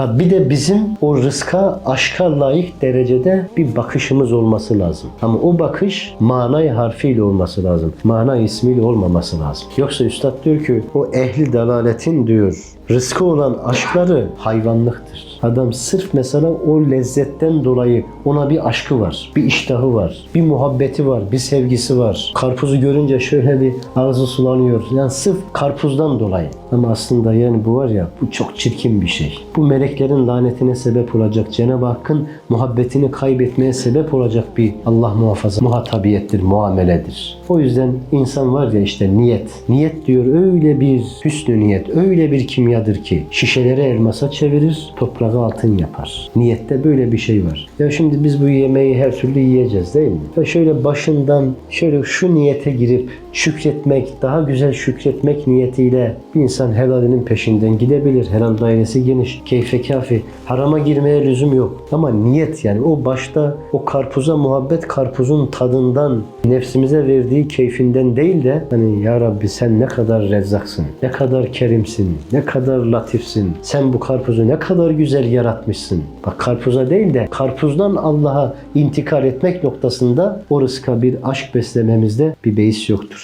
Ha, Bir de bizim o rızka, aşka layık derecede bir bakışımız olması lazım. Ama o bakış manay harfiyle olması lazım. Mana ismiyle olmaması lazım. Yoksa Üstad diyor ki o ehli dalaletin diyor rızkı olan aşkları hayvanlıktır. Adam sırf mesela o lezzetten dolayı ona bir aşkı var, bir iştahı var, bir muhabbeti var, bir sevgisi var. Karpuzu görünce şöyle bir ağzı sulanıyor. Yani sırf karpuzdan dolayı. Ama aslında yani bu var ya bu çok çirkin bir şey. Bu meleklerin lanetine sebep olacak, Cenab-ı Hakk'ın muhabbetini kaybetmeye sebep olacak bir Allah muhafaza muhatabiyettir, muameledir. O yüzden insan var ya işte niyet. Niyet diyor öyle bir hüsnü niyet, öyle bir kimyadır ki şişeleri elmasa çevirir, toprağı altın yapar. Niyette böyle bir şey var. Ya şimdi biz bu yemeği her türlü yiyeceğiz değil mi? Ya şöyle başından şöyle şu niyete girip şükretmek, daha güzel şükretmek niyetiyle bir insan helalinin peşinden gidebilir. Helal dairesi geniş, keyfe kafi. Harama girmeye lüzum yok. Ama niyet yani o başta o karpuza muhabbet karpuzun tadından nefsimize verdiği keyfinden değil de hani ya Rabbi sen ne kadar rezzaksın, ne kadar kerimsin, ne kadar latifsin. Sen bu karpuzu ne kadar güzel yaratmışsın. Bak karpuza değil de karpuzdan Allah'a intikal etmek noktasında o rızka bir aşk beslememizde bir beis yoktur.